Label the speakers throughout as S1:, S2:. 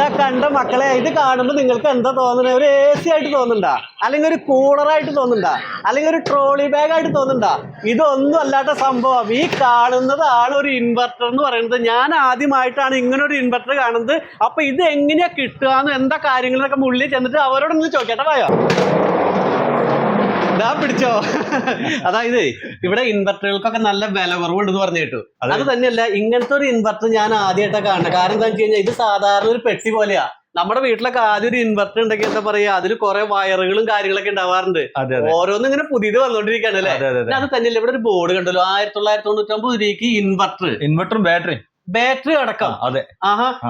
S1: ഇതാ കണ്ട മക്കളെ ഇത് കാണുമ്പോൾ നിങ്ങൾക്ക് എന്താ തോന്നുന്നത് ഒരു എ സി ആയിട്ട് തോന്നുന്നുണ്ടാ? അല്ലെങ്കിൽ ഒരു കൂളറായിട്ട് തോന്നുന്നുണ്ടാ? അല്ലെങ്കിൽ ഒരു ട്രോളി ബാഗ് ആയിട്ട് തോന്നുന്നുണ്ടാ? ഇതൊന്നും അല്ലാത്ത സംഭവം. ഈ കാണുന്നതാണ് ഒരു ഇൻവെർട്ടർ എന്ന് പറയുന്നത്. ഞാൻ ആദ്യമായിട്ടാണ് ഇങ്ങനെ ഒരു ഇൻവെർട്ടർ കാണുന്നത്. അപ്പൊ ഇത് എങ്ങനെയാ കിട്ടുക എന്താ കാര്യങ്ങളൊക്കെ ഉള്ളിൽ ചെന്നിട്ട് അവരോടൊന്ന് ചോദിക്കട്ടെ ഇതാ പിടിച്ചോ? അതായത് ഇവിടെ ഇൻവെർട്ടറുകൾക്കൊക്കെ നല്ല വില കുറവുണ്ടെന്ന് പറഞ്ഞു കേട്ടു.
S2: അതെ.
S1: തന്നെയല്ല ഇങ്ങനത്തെ ഒരു ഇൻവെർട്ടർ ഞാൻ ആദ്യമായിട്ടാണ് കാണുന്നത്. കാരണം എന്താ വെച്ച് കഴിഞ്ഞാൽ ഇത് സാധാരണ ഒരു പെട്ടി പോലെയാ. നമ്മുടെ വീട്ടിലൊക്കെ ആദ്യം ഒരു ഇൻവെർട്ടർ ഉണ്ടെങ്കിൽ എന്താ പറയാ അതിൽ കുറെ വയറുകളും കാര്യങ്ങളൊക്കെ ഉണ്ടാവാറുണ്ട്. ഓരോന്നും ഇങ്ങനെ പുതിയത് വന്നോണ്ടിരിക്കുകയാണ് അല്ലേ?
S2: അതെ
S1: തന്നെയല്ല ഇവിടെ ഒരു ബോർഡ് കണ്ടല്ലോ. ആയിരത്തി തൊള്ളായിരത്തി തൊണ്ണൂറ്റൊമ്പത് രൂപയ്ക്ക് ഇൻവെർട്ടർ
S2: ഇൻവെർട്ടറും ബാറ്ററി
S1: ബാറ്ററി അടക്കം.
S2: അതെ.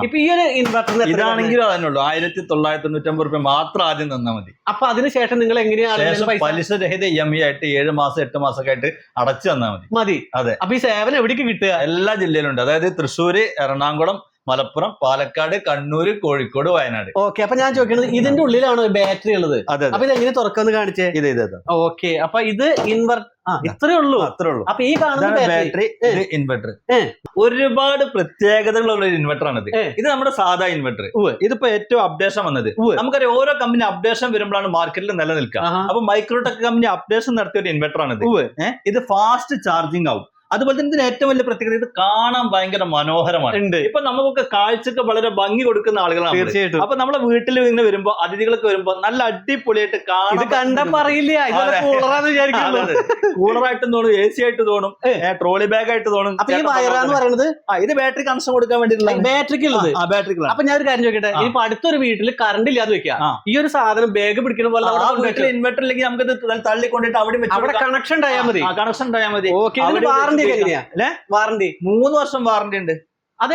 S1: ഇപ്പൊ ഈ ഒരു ഇൻവെർട്ടറിന്
S2: ഇതാണെങ്കിലും അതിനുള്ളൂ ആയിരത്തി തൊള്ളായിരത്തി തൊണ്ണൂറ്റമ്പത് റുപ്യ മാത്രം ആദ്യം തന്നാൽ മതി.
S1: അപ്പൊ അതിനുശേഷം നിങ്ങൾ എങ്ങനെയാണ്
S2: ശേഷം
S1: പൈസ?
S2: പലിശ രഹിത ഇ എം ഐ ആയിട്ട് ഏഴ് മാസം എട്ട് മാസമൊക്കെ ആയിട്ട് അടച്ചു തന്നാൽ മതി.
S1: മതി.
S2: അതെ.
S1: അപ്പൊ ഈ സേവനം എവിടേക്ക് കിട്ടുക?
S2: എല്ലാ ജില്ലയിലുണ്ട്. അതായത് തൃശ്ശൂര് എറണാകുളം മലപ്പുറം പാലക്കാട് കണ്ണൂര് കോഴിക്കോട് വയനാട്.
S1: ഓക്കെ അപ്പൊ ഞാൻ ചോദിക്കുന്നത് ഇതിന്റെ ഉള്ളിലാണ് ബാറ്ററി ഉള്ളത്? അപ്പൊ ഇത് എങ്ങനെ തുറക്കാന്ന് കാണിച്ചേ?
S2: ഇത് ഇത് ഇത്.
S1: ഓക്കെ അപ്പൊ ഇത് ഇൻവെർട്ടർ ഇത്രേ ഉള്ളൂ.
S2: അത്രേ ഉള്ളൂ.
S1: അപ്പൊ ഈ കാണുന്ന ബാറ്ററി
S2: ഇത് ഇൻവെർട്ടർ ഒരുപാട് പ്രത്യേകതകളുള്ള ഒരു ഇൻവെർട്ടർ ആണ്
S1: ഏ.
S2: ഇത് നമ്മുടെ സാധാ ഇൻവെർട്ടർ. ഇതിപ്പോ ഏറ്റവും അപ്ഡേഷൻ വന്നത്. നമുക്കറിയാം ഓരോ കമ്പനി അപ്ഡേഷൻ വരുമ്പോഴാണ് മാർക്കറ്റിൽ നിലനിൽക്കുക. അപ്പൊ മൈക്രോടെക് കമ്പനി അപ്ഡേഷൻ നടത്തിയ ഒരു ഇൻവെർട്ടർ ആണ്
S1: ഉവ്വ്.
S2: ഇത് ഫാസ്റ്റ് ചാർജിങ് ആവും. അതുപോലെ തന്നെ ഇതിന് ഏറ്റവും വലിയ പ്രത്യേകത ഇത് കാണാൻ ഭയങ്കര മനോഹരമാണ്. ഇപ്പൊ നമുക്കൊക്കെ കാഴ്ചക്ക് വളരെ ഭംഗി കൊടുക്കുന്ന ആളുകളാണ്.
S1: തീർച്ചയായിട്ടും.
S2: അപ്പൊ നമ്മളെ വീട്ടിൽ ഇങ്ങനെ വരുമ്പോ അതിഥികൾക്ക് വരുമ്പോ നല്ല അടിപൊളിയായിട്ട് കാണാൻ
S1: കണ്ടപ്പോ പറയില്ല.
S2: കൂളറായിട്ട് തോന്നും എ സി ആയിട്ട് തോന്നും ട്രോളി ബാഗ് ആയിട്ട് തോന്നും.
S1: അപ്പൊ ഈ വയറാന്ന് പറയുന്നത്
S2: ഇത് ബാറ്ററി കണക്ഷൻ കൊടുക്കാൻ വേണ്ടിയിട്ടുള്ള
S1: ബാറ്ററിക്ക് ഉള്ളത്
S2: ആ ബാറ്ററികളാണ്
S1: അപ്പൊ ഞാൻ ഒരു കാര്യം ചോദിക്കട്ടെ? ഇപ്പൊ അടുത്തൊരു വീട്ടിൽ കറണ്ട് ഇല്ലാതെ
S2: വെക്കുക
S1: ഈ ഒരു സാധനം ബാഗ് പിടിക്കുന്ന പോലെ
S2: ഇൻവെർട്ടർ ഇല്ലെങ്കിൽ നമുക്ക് തള്ളിക്കൊണ്ടിട്ട് അവിടെ
S1: അവിടെ കണക്ഷൻ ഉണ്ടായാൽ മതി.
S2: കണക്ഷൻ ഉണ്ടായാൽ മതി.
S1: ഓക്കെ ഒക്കെ എങ്ങനെയാ?
S2: അല്ലേ? മൂന്ന് വർഷം വാറണ്ടി ഉണ്ട്.
S1: അത്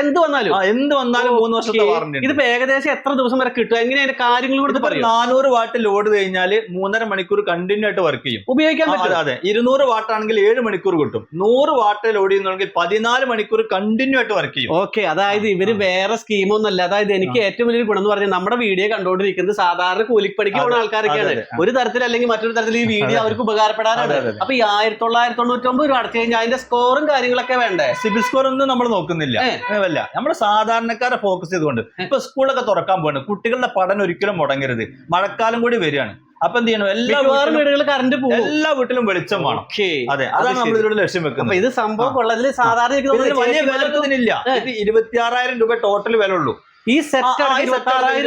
S1: എന്ത് വന്നാലും.
S2: എന്ത് വന്നാലും മൂന്ന് വർഷത്തെ വാറണ്ടി
S1: ഇതിപ്പോ ഏകദേശം എത്ര ദിവസം വരെ കിട്ടും? എങ്ങനെ അതിന്റെ കാര്യങ്ങൾ കൂടെ പറയും
S2: നാനൂറ് വാട്ട് ലോഡ് കഴിഞ്ഞാൽ മൂന്നര മണിക്കൂർ കണ്ടിന്യൂ ആയിട്ട് വർക്ക് ചെയ്യും.
S1: ഉപയോഗിക്കാൻ പറ്റും.
S2: അതെ ഇരുന്നൂറ് വാട്ട് ആണെങ്കിൽ ഏഴ് മണിക്കൂർ കിട്ടും. നൂറ് വാട്ട് ലോഡ് ചെയ്യുന്നുണ്ടെങ്കിൽ പതിനാല് മണിക്കൂർ കണ്ടിന്യൂ ആയിട്ട് വർക്ക് ചെയ്യും.
S1: ഓക്കെ അതായത് ഇവർ വേറെ സ്കീമൊന്നുമല്ല അതായത് എനിക്ക് ഏറ്റവും വലിയ ഗുണം എന്ന് പറഞ്ഞാൽ നമ്മുടെ വീഡിയോ കണ്ടുകൊണ്ടിരിക്കുന്നത് സാധാരണ കൂലിപ്പണിക്ക് പോകുന്ന ആൾക്കാരൊക്കെയാണ്. ഒരു തരത്തിൽ അല്ലെങ്കിൽ മറ്റൊരു തരത്തിൽ ഈ വീഡിയോ അവർക്ക് ഉപകാരപ്പെടാനാണ്. അപ്പൊ ഈ ആയിരത്തി തൊള്ളായിരത്തി തൊണ്ണൂറ്റൊമ്പത് രൂപ അടച്ചു കഴിഞ്ഞാൽ അതിന്റെ സ്കോറും കാര്യങ്ങളൊക്കെ വേണ്ടേ?
S2: സിബിൽ സ്കോർ ഒന്നും നമ്മൾ നോക്കുന്നില്ല.
S1: ഏ.
S2: അല്ല നമ്മൾ സാധാരണക്കാരെ ഫോക്കസ് ചെയ്തുകൊണ്ട്. ഇപ്പൊ സ്കൂളൊക്കെ തുറക്കാൻ പോകണം കുട്ടികളുടെ പഠനം ഒരിക്കലും മുടങ്ങരുത്. മഴക്കാലം കൂടി വരികയാണ്. അപ്പൊ എന്ത് ചെയ്യണം? എല്ലാ
S1: വീടുകളിലും കറണ്ട് പോകും
S2: എല്ലാ വീട്ടിലും വെളിച്ചം വേണം. അതെ. അതാണ് നമ്മൾ. ഇതിലൂടെ ലക്ഷ്യം വെക്കുന്നത്.
S1: ഇത് സംഭവം കൊള്ളതിൽ സാധാരണ
S2: വലിയ വില ഇതിനില്ല. ഇത് ഇരുപത്തിയാറായിരം രൂപ ടോട്ടൽ വില ഉള്ളൂ
S1: ഈ സെറ്റ് ആറായിരം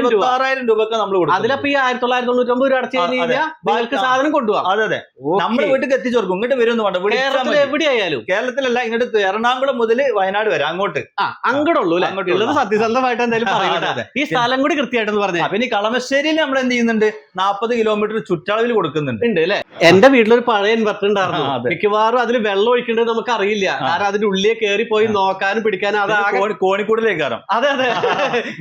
S2: ഇരുപത്താറായിരം രൂപക്ക് നമ്മൾ കൊടുക്കും.
S1: അതിലപ്പോ ഈ ആയിരത്തി തൊള്ളായിരത്തി തൊണ്ണൂറ്റൊമ്പത് രൂപ അടച്ചു കഴിഞ്ഞാൽ നിങ്ങൾക്ക് സാധനം കൊണ്ടുപോകാം.
S2: അതെ അതെ. നമ്മുടെ വീട്ടിൽ എത്തിച്ചു കൊടുക്കും ഇങ്ങോട്ട് വരുമെന്ന് വേണ്ട
S1: കേരളത്തിൽ എവിടെയായാലും.
S2: കേരളത്തിലല്ല ഇങ്ങോട്ട് എറണാകുളം മുതൽ വയനാട് വരെ അങ്ങോട്ട്.
S1: അങ്ങോട്ടുള്ളൂ അല്ലെ?
S2: അങ്ങോട്ടുള്ളൂ.
S1: സത്യസന്ധമായിട്ട് എന്തായാലും
S2: ആ,
S1: ഈ സ്ഥലം കൂടി കൃത്യമായിട്ടെന്ന് പറഞ്ഞു.
S2: പിന്നെ കളമശ്ശേരിയിൽ നമ്മൾ എന്ത് ചെയ്യുന്നുണ്ട്? നാൽപ്പത് കിലോമീറ്റർ ചുറ്റളവിൽ കൊടുക്കുന്നുണ്ട്.
S1: ഉണ്ട് അല്ലെ? എന്റെ വീട്ടിലൊരു പഴയ ഇൻവെർട്ടർ ഉണ്ടായിരുന്നു. മിക്കവാറും അതിൽ വെള്ളം ഒഴിക്കേണ്ടത് നമുക്ക് അറിയില്ല കാരണം അതിന്റെ ഉള്ളിൽ കയറി പോയി നോക്കാനും പിടിക്കാനും അത്
S2: കോണിക്കൂടിലേക്ക് കയറാം
S1: അതെ അതെ.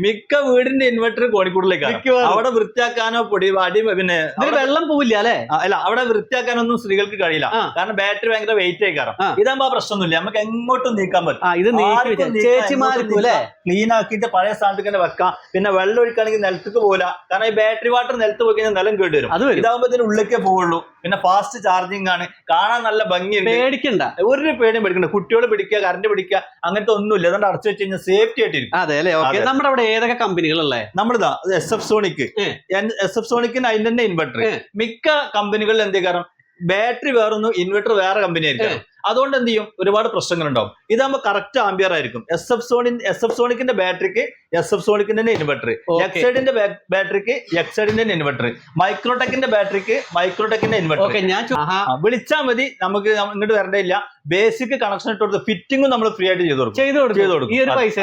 S2: മിക്ക വീടിന്റെ ഇൻവെർട്ടർ കോണിക്കൂടിലേക്കാരം
S1: മിക്കവാറും.
S2: അവിടെ വൃത്തിയാക്കാനോ പൊടി അടി പിന്നെ
S1: വെള്ളം പോവില്ല അല്ലെ?
S2: അല്ല അവിടെ വൃത്തിയാക്കാനൊന്നും സ്ത്രീകൾക്ക് കഴിയില്ല. കാരണം ബാറ്ററി ഭയങ്കര വെയിറ്റ് ആയിക്കാരം. ഇതാകുമ്പോ ആ പ്രശ്നമൊന്നുമില്ല. നമുക്ക് എങ്ങോട്ടും നീക്കാൻ പറ്റും.
S1: ചേച്ചിമാർക്കും.
S2: ക്ലീൻ ആക്കിയിട്ട് പഴയ സ്ഥാനത്ത് തന്നെ വെക്കാം. പിന്നെ വെള്ളം ഒഴിക്കുകയാണെങ്കിൽ നിലത്തേക്ക് പോകില്ല കാരണം ഈ ബാറ്ററി വാട്ടർ നിലത്ത് പോയി കഴിഞ്ഞാൽ നിലം കേട്ട് വരും
S1: അത് വരും.
S2: ഇതാകുമ്പോ ഇതിന് ഉള്ളിലേക്കേ പോവുള്ളൂ. പിന്നെ ഫാസ്റ്റ് ചാർജിങ് ആണ്. കാണാൻ നല്ല ഭംഗിയുണ്ട്.
S1: പേടിക്കണ്ട.
S2: ഒരു പേടിയും പേടിക്കണ്ട. കുട്ടികൾ പിടിക്കുക കറണ്ട് പിടിക്കുക അങ്ങനത്തെ ഒന്നുമില്ല. അതുകൊണ്ട് അടച്ചു വെച്ച് കഴിഞ്ഞാൽ സേഫ്റ്റി ആയിട്ടിരിക്കും.
S1: അതെ അല്ലെ? ഓക്കെ നമ്മുടെ അവിടെ ഏതൊക്കെ കമ്പനികളല്ലേ?
S2: നമ്മളിതാ എസ് എഫ് സോണിക്ക്. എസ് എഫ് സോണിക്കിന് അതിന്റെ തന്നെ ഇൻവെർട്ടർ മിക്ക കമ്പനികളിൽ എന്ത് കാരണം? ബാറ്ററി വേറൊന്നും ഇൻവെർട്ടർ വേറെ കമ്പനി ആയിരിക്കും അതുകൊണ്ട് എന്ത് ചെയ്യും? ഒരുപാട് പ്രശ്നങ്ങൾ ഉണ്ടാവും ഇതാകുമ്പോൾ കറക്റ്റ് ആംബിയർ ആയിരിക്കും. എസ് എഫ് സോണിൻ എസ് എഫ് സോണിക്കിന്റെ ബാറ്ററിക്ക് എസ് എഫ് സോണിക്കിന്റെ തന്നെ ഇൻവെർട്ടർ. എക്സൈഡിന്റെ ബാറ്ററിക്ക് എക്സൈഡിന്റെ തന്നെ ഇൻവെർട്ടർ മൈക്രോടെക്കിന്റെ ബാറ്ററിക്ക് മൈക്രോടെക്കിന്റെ ഇൻവെർട്ടർ
S1: ഓക്കെ ഞാൻ
S2: വിളിച്ചാൽ മതി. നമുക്ക് ഇങ്ങോട്ട് വരേണ്ടതില്ല ബേസിക് കണക്ഷൻ ഇട്ട് കൊടുത്ത് ഫിറ്റിംഗും നമ്മൾ ഫ്രീ ആയിട്ട് ചെയ്തു കൊടുക്കും.
S1: ചെയ്തു
S2: ചെയ്തു
S1: കൊടുക്കും. ഈ ഒരു പൈസ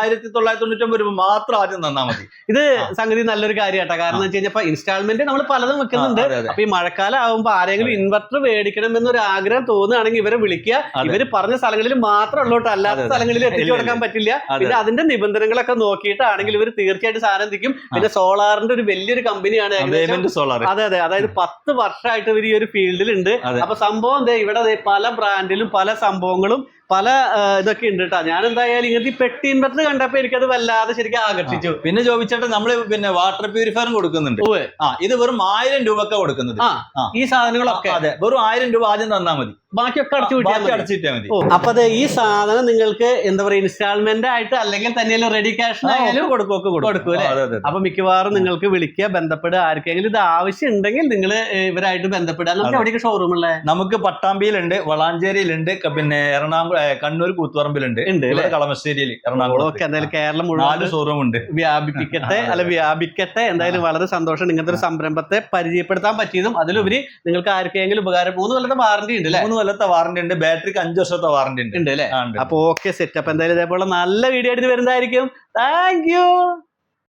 S2: ആയിരത്തി തൊള്ളായിരത്തി തൊണ്ണൂറ്റൊമ്പത് രൂപ മാത്രം ആദ്യം തന്നാൽ മതി.
S1: ഇത് സംഗതി നല്ലൊരു കാര്യമാട്ടോ കാരണം വെച്ച് കഴിഞ്ഞാൽ ഇൻസ്റ്റാൾമെന്റ് നമ്മൾ പലതും വെക്കുന്നുണ്ട്. അപ്പൊ ഈ മഴക്കാലം ആകുമ്പോൾ ആരെങ്കിലും ഇൻവെർട്ടർ മേടിക്കണം എന്നൊരു ആഗ്രഹം തോന്നുകയാണെങ്കിൽ ഇവരെ വിളിക്കുക.
S2: ഇവർ
S1: ഇവർ പറഞ്ഞ സ്ഥലങ്ങളിൽ മാത്രം ഉള്ളോട്ട് അല്ലാത്ത. സ്ഥലങ്ങളിൽ എത്തിച്ചു കൊടുക്കാൻ പറ്റില്ല. പിന്നെ അതിന്റെ നിബന്ധനകളൊക്കെ നോക്കിയിട്ടാണെങ്കിൽ ഇവർ തീർച്ചയായിട്ടും സാധനം എത്തിക്കും. പിന്നെ സോളാറിന്റെ ഒരു വലിയൊരു കമ്പനിയാണ്
S2: സോളാർ
S1: അതെ അതെ. അതായത് പത്ത് വർഷമായിട്ട് ഇവർ ഈ ഒരു ഫീൽഡിലുണ്ട്.
S2: ഉണ്ട്
S1: അപ്പൊ സംഭവം ഇവിടെ പല ബ്രാൻഡിലും പല സംഭവങ്ങളും പല ഇതൊക്കെ ഉണ്ട് കേട്ടോ ഞാൻ എന്തായാലും ഇങ്ങനത്തെ ഈ പെട്ടി ഇൻവെർട്ടർ കണ്ടപ്പോ എനിക്കത് വല്ലാതെ ശരിക്കും ആകർഷിച്ചു.
S2: പിന്നെ ചോദിച്ചിട്ട് നമ്മൾ പിന്നെ വാട്ടർ പ്യൂരിഫയറും കൊടുക്കുന്നുണ്ട്. ആ ഇത് വെറും ആയിരം രൂപക്ക കൊടുക്കുന്നത്.
S1: ആ
S2: ആ.
S1: ഈ സാധനങ്ങളൊക്കെ.
S2: അതെ വെറും ആയിരം രൂപ ആദ്യം തന്നാൽ മതി.
S1: ബാക്കിയൊക്കെ അടച്ചു
S2: ബാക്കി
S1: മതി.
S2: അടച്ചിട്ടാ മതി.
S1: അപ്പൊ അതെ ഈ സാധനം നിങ്ങൾക്ക് എന്താ പറയാ ഇൻസ്റ്റാൾമെന്റ് ആയിട്ട് അല്ലെങ്കിൽ തന്നെ റെഡി ക്യാഷ് ആയാലും
S2: ഒക്കെ കൊടുക്കും
S1: അല്ലേ? അപ്പൊ മിക്കവാറും നിങ്ങൾക്ക് വിളിക്കുക ബന്ധപ്പെടുക ആർക്കെങ്കിലും ഇത് ആവശ്യം ഉണ്ടെങ്കിൽ നിങ്ങൾ ഇവരായിട്ട് ബന്ധപ്പെടുക. നമുക്ക് എവിടെയൊക്കെ ഷോറൂം ഉള്ളത്
S2: നമുക്ക് പട്ടാമ്പിയിലുണ്ട് വളാഞ്ചേരിയിലുണ്ട് പിന്നെ എറണാകുളം കണ്ണൂർ കൂത്തുപറമ്പിലുണ്ട്. കളമശ്ശേരിയിൽ എറണാകുളം
S1: ഒക്കെ എന്തായാലും കേരളം
S2: നാല്
S1: മുഴുവൻ
S2: ഷോറൂം ഉണ്ട്.
S1: വ്യാപിപ്പിക്കട്ടെ അല്ല വ്യാപിക്കട്ടെ എന്തായാലും വളരെ സന്തോഷം. ഇങ്ങനത്തെ ഒരു സംരംഭത്തെ പരിചയപ്പെടുത്താൻ പറ്റിയതും അതിലുപരി നിങ്ങൾക്ക് ആർക്കെങ്കിലും ഉപകാരം മൂന്ന് കൊല്ലത്തെ വാറന്റി ഉണ്ട് അല്ലേ?
S2: മൂന്ന് കൊല്ലത്തെ വാറന്റി ഉണ്ട്. ബാറ്ററിക്ക് അഞ്ച് വർഷത്തെ വാറന്റി ഉണ്ട്.
S1: അല്ലേ. അപ്പൊ ഓക്കെ സെറ്റപ്പ് എന്തായാലും ഇതേപോലെ നല്ല വീഡിയോ ആയിട്ട് വരുന്നതായിരിക്കും. Thank you